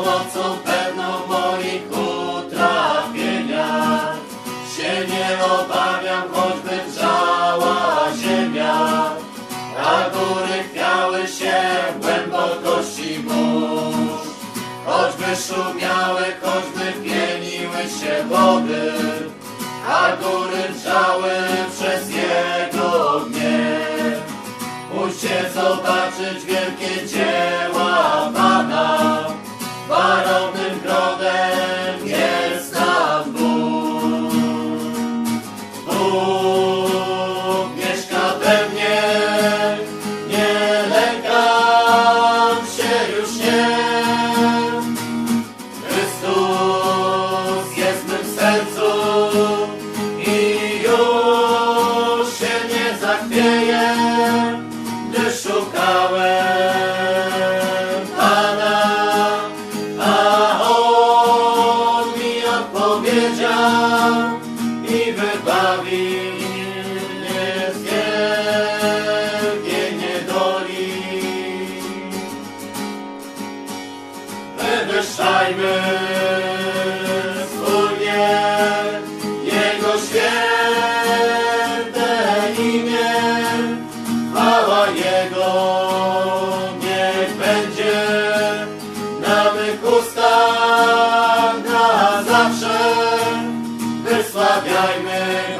owoców będą moich utrapienia. Się nie obawiam, choćby wrzała ziemia, a góry chwiały się głębokości burz. Choćby szumiały, choćby pieniły się wody, a góry wrzały przez jego gniew. Musicie zobaczyć wielkie dzieło, wywyższajmy wspólnie Jego święte imię. Chwała Jego niech będzie na mych ustach na zawsze. Wysławiajmy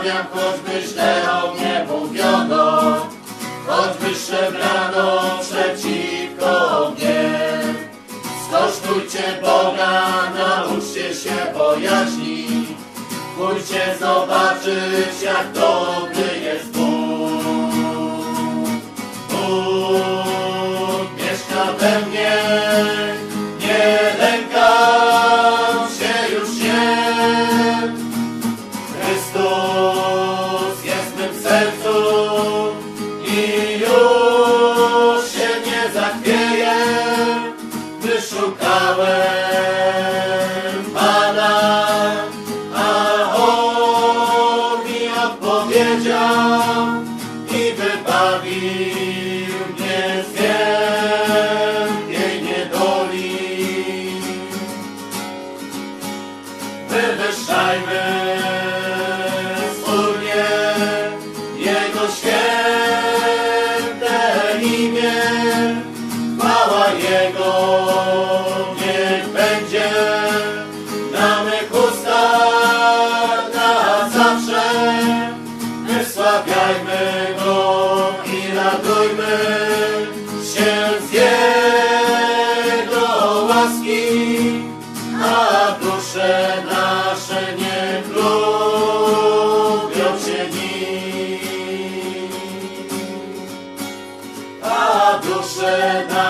Pozdrawiam, choćby szczerą nie mówiono, choćby szemrano przeciwko mnie. Skosztujcie Boga, nauczcie się bojaźni, pójdźcie zobaczyć jak to Poznałem a On mi odpowiedział. Kochajmy Go i radujmy się z Jego łaski, a dusze nasze nie lubią się nim. A dusze nasze